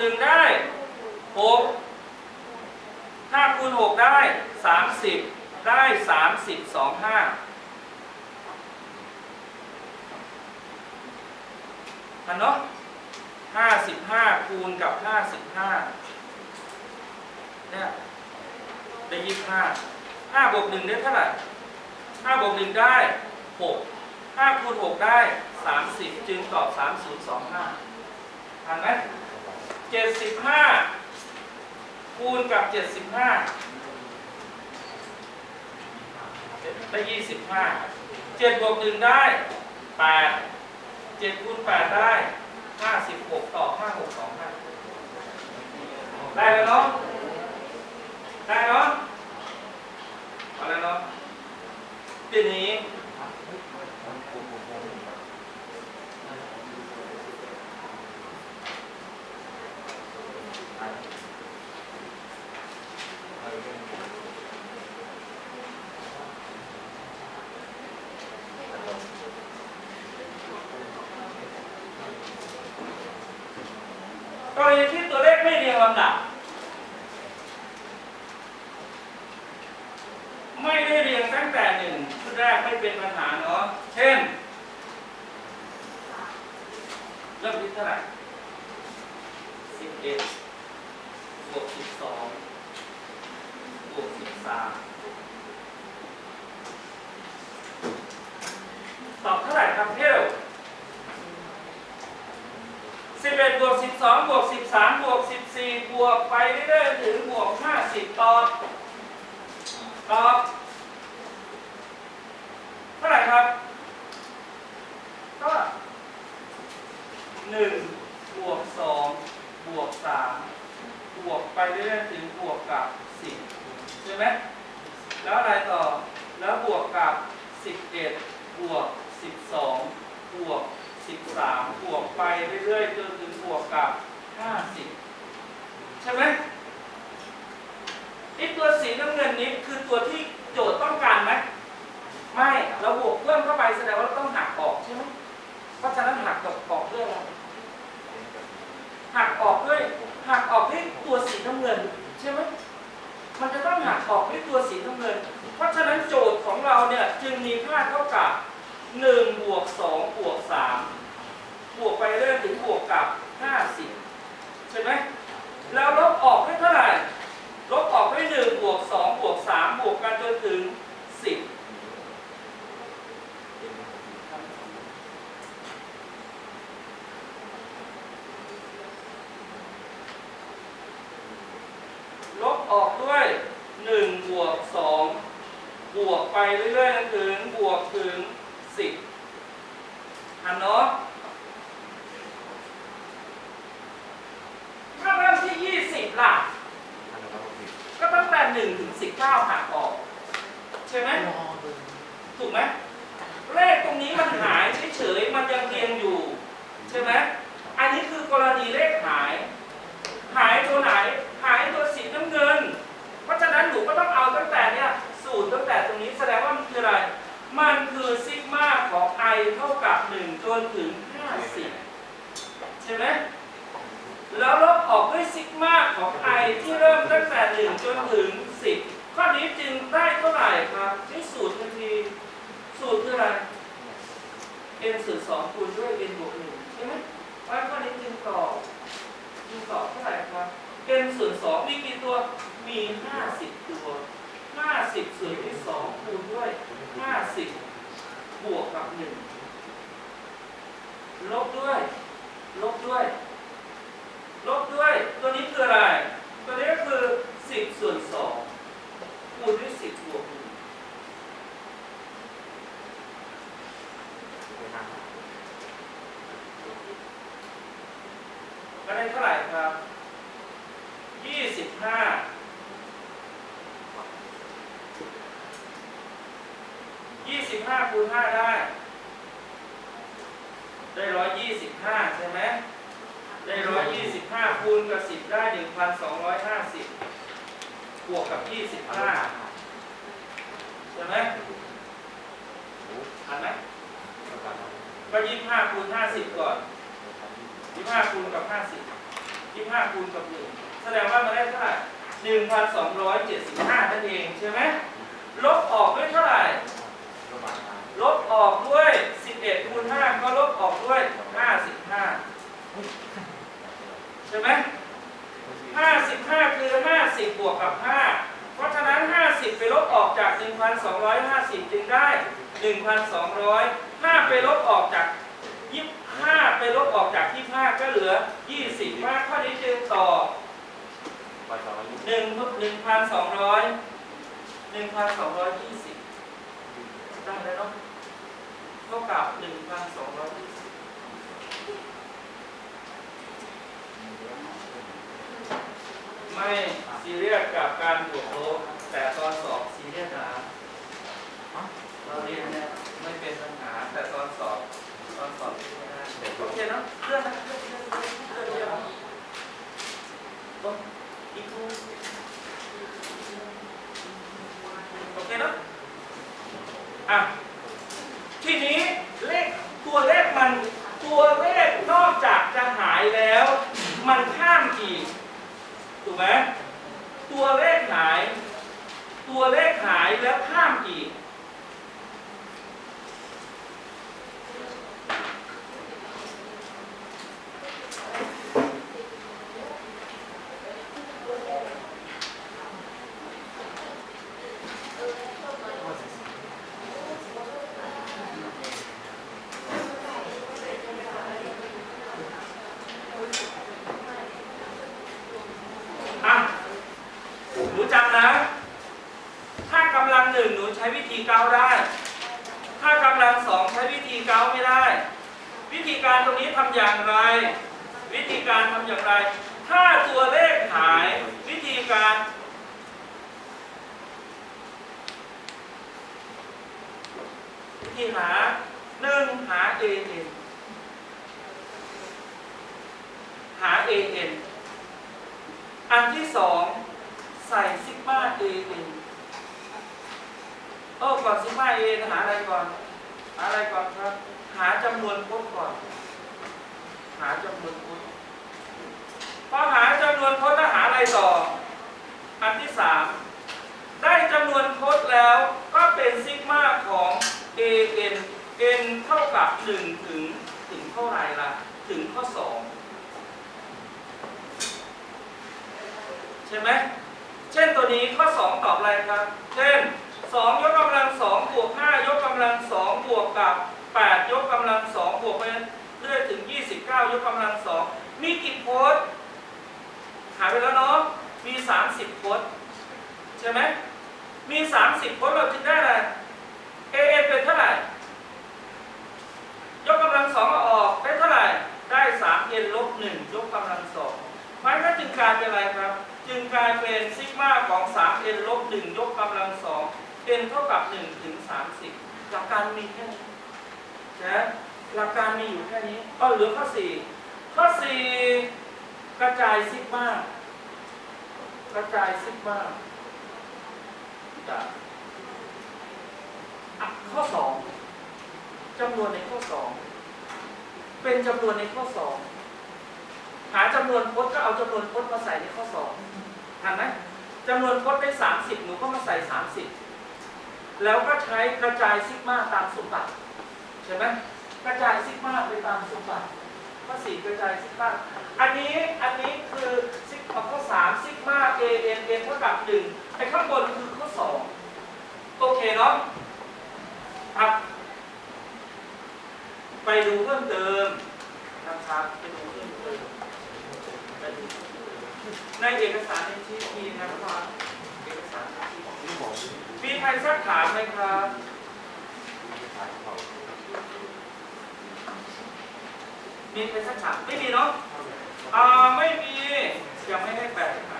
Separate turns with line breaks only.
หนึ่งได้หกห้าคูณหกได้สามสิบได้สามสิบสองห้าทันเนาะห้าสิบห้าคูณกับห้าสิบห้าเนี่ยได้ยี่สิบห้าห้าบวกหนึ่งได้เท่าไหร่ห้าบวกหนึ่งได้หกห้าคูณหกได้สามสิบจึงตอบสามศูนย์สองห้าทันไหม เจ็ดสิบห้าคูณกับเจ็ดสิบห้าได้ยี่สิบห้าเจ็ดบวกหนึ่งได้แปดเจ็ดคูณแปดได้ห้าสิบหกต่อห้าหกสองห้าได้แล้วเนาะได้เนาะเอาแล้วเนาะทีนี้ กรณีที่ตัวเลขไม่เรียงลำดับ ไม่ได้เรียงตั้งแต่หนึ่งชุดแรกไม่เป็นปัญหาเนาะ เช่น เริ่มที่เท่าไหร่สิบเอ็ดบวกสิบสองบวกสิบสามตอบเท่าไหร่ครับเที่ยว สิบเอ็ดบวกสิบสองบวกสิบสามบวกสิบสี่บวกไปเรื่อยๆถึงบวกห้าสิบตอบตอบเท่าไหร่ครับ ก็หนึ่งบวกสองบวกสามบวกไปเรื่อยๆถึงบวกกับสิบใช่ไหมแล้วอะไรต่อแล้วบวกกับสิบเอ็ดบวกสิบสองบวก 13บวกไปเรื่อยๆจนถึงบวกกับ 50 ใช่ไหมไอตัวสีน้ำเงินนี้คือตัวที่โจทย์ต้องการไหมไม่เราบวกเพิ่มเข้าไปแสดงว่าเราต้องหักออกใช่ไหมเพราะฉะนั้นหักกับออกด้วยอะไรหักออกด้วย หักออกด้วยตัวสีน้ำเงิน ใช่ไหมมันจะต้องหักออกด้วยตัวสีน้ำเงิน เพราะฉะนั้นโจทย์ของเราเนี่ยจึงมีค่าเท่ากับ 1บวก2บวก3 บวกไปเรื่อยถึงบวกกับ 50 ใช่ไหม แล้วลบออกได้เท่าไหร่ ลบออกได้1บวก2บวก3บวกกันจนถึง 10 ลบ ออกด้วย1บวก2บวกไปเรื่อยๆจนถึงบวกถึง 10อันเนาะถ้าเริ่มที่ 20 ล่ะ ก็ตั้งแต่1ถึง19หักออก ใช่ไหมถูกไหมเลขตรงนี้มันหายเฉยๆมันยังเรียงอยู่ ใช่ไหมอันนี้คือกรณีเลขหาย หายตัวไหน หายตัวสีน้ำเงิน เพราะฉะนั้นหนูก็ต้องเอาตั้งแต่เนี่ยสูตรตั้งแต่ตรงนี้แสดงว่ามันคืออะไร มันคือซิกมาของ i เท่ากับ 1 จนถึง 50 ใช่ไหมแล้วลบออกด้วยซิกมาของ i ที่เริ่มตั้งแต่ 1 จนถึง 10 ข้อนี้จึงได้เท่าไหร่ครับใช้สูตรทันทีสูตรคืออะไร n ส่วน2คูณด้วย n บวก1ใช่ไหมเพราะข้อนี้จึงตอบจึงตอบเท่าไหร่ครับ n ส่วน2มีกี่ ตัวมี50ตัว50ส่วนที่2คูณด้วย50บวกกับ1ลบด้วย ลบด้วย ลบด้วย ตัวนี้คืออะไร ตัวนี้ก็คือ10ส่วน2คูณด้วย10บวก1ก็ได้เท่าไหร่ครับยี่สิบห้า ยี่สิบห้าคูณห้าได้ ได้ร้อยยี่สิบห้าใช่ไหมได้ร้อยยี่สิบห้าคูณกับสิบได้หนึ่งพันสองร้อยห้าสิบบวกกับยี่สิบห้าใช่ไหมทันไหมก็ยี่สิบห้าคูณห้าสิบก่อนยี่สิบห้าคูณกับห้าสิบยี่ห้าคูณกับหนึ่งแสดงว่ามันได้เท่าไหร่หนึ่งพันสองร้อยเจ็ดสิบห้านั่นเอง ใช่ไหมลบออกด้วยเท่าไหร่ ลบ ออกด้วย 11คูณ5ก็ลบออกด้วย 55 ใช่ไหม55 คือ 50 บวกกับ 5 เพราะฉะนั้น 50 ไปลบออกจาก 1,250 จึงได้ 1,200 5 ไปลบออกจาก 25 ไปลบออกจาก 25 ก็เหลือ 20 มากข้อนี้จึงตอบ1 1,200 1,220ได้แล้วเนาะ ท่ากับ1,220ไม่ซีเรียสกับการบวกลบแต่ตอนสอบซีเรียสนะเราเรียนเนี่ยไม่เป็นปัญหาแต่ตอนสอบตอนสอบไม่ได้โอเคเนาะเรื่องนะเรื่องเรื่องเรื่องเรื่องเรื่องลบอีกคูโอเคเนาะอะทีนี้เลขตัวเลขมันตัวเลขนอกจากจะหายแล้ว มันข้ามอีก ถูก ไหมตัวเลขหาย ตัวเลขหายแล้วข้ามอีก อะหนูจำนะ ถ้ากำลังหนึ่งหนูใช้วิธีเกาได้ ถ้ากำลังสองใช้วิธีเกาไม่ได้ วิธีการตรงนี้ทำอย่างไร วิธีการทำอย่างไร ถ้าตัวเลขหายวิธีการวิธีหาหนึ่งหา a n หา a n อันที่สองใส่ซิกมาเอเอ็นเออก่อนซิกมาเอหาอะไรก่อน อะไรก่อนครับ หาจำนวนพจน์ก่อน หาจำนวนพจน์พอหาจำนวนพจน์แล้วหาอะไรต่อ อันที่สามได้จำนวนพจน์แล้วก็เป็นซิกมาของ a n n เท่ากับ1ถึงถึงเท่าไหร่ล่ะ ถึงข้อ 2 ใช่ไหม เช่นตัวนี้ข้อ 2 ตอบอะไรครับ เช่น สองยกกำลังสองบวกห้ายกกำลังสองบวกกับแปดยกกำลังสองบวกไปเรื่อยถึงยี่สิบเก้ายกกำลังสองมีกี่โพสหาไปแล้วเนาะมีสามสิบโพสใช่ไหมมีสามสิบโพสเราจึงได้อะไรเอเอเป็นเท่าไหร่ยกกำลังสองออกได้เท่าไหร่ได้สามเอ็นลบหนึ่งยกกำลังสองมันก็จึงกลายเป็นอะไรครับ จึงกลายเป็นซิกมาของ3 n ลบ1ยกกำลัง2 เป็นเท่ากับ1ถึง30 หลักการมีแค่นี้นะหลักการมีอยู่แค่นี้ก็เหลือข้อ 4 ข้อ 4 กระจายซิกมากกระจายซิกมากจากข้อ 2จำนวนในข้อ 2 เป็นจำนวนในข้อ 2 หาจำนวนพจน์ก็เอาจำนวนพจน์มาใส่ในข้อ 2ทันไหมจำนวนพจน์ได้ 30 หนูก็มาใส่ 30 แล้วก็ใช้กระจายซิกมาตามสมบัติใช่ไหมกระจายซิกมาไปตามสมบัติข้อ4กระจายซิกมาอันนี้อันนี้คือซิกข้อ3ซิกมา a n n เท่ากับ1ไอ้ข้างบนคือข้อ2โอเคเนาะครับไปดูเพิ่มเติมนะครับไปดูเพิ่มเติมไปดูในเอกสารในที่มีนะครับเอกสารในที่มี ใครสักถามไหมครับ มีใครสักถามไม่มีเนาะอ่าไม่มียังไม่ให้แปลถาม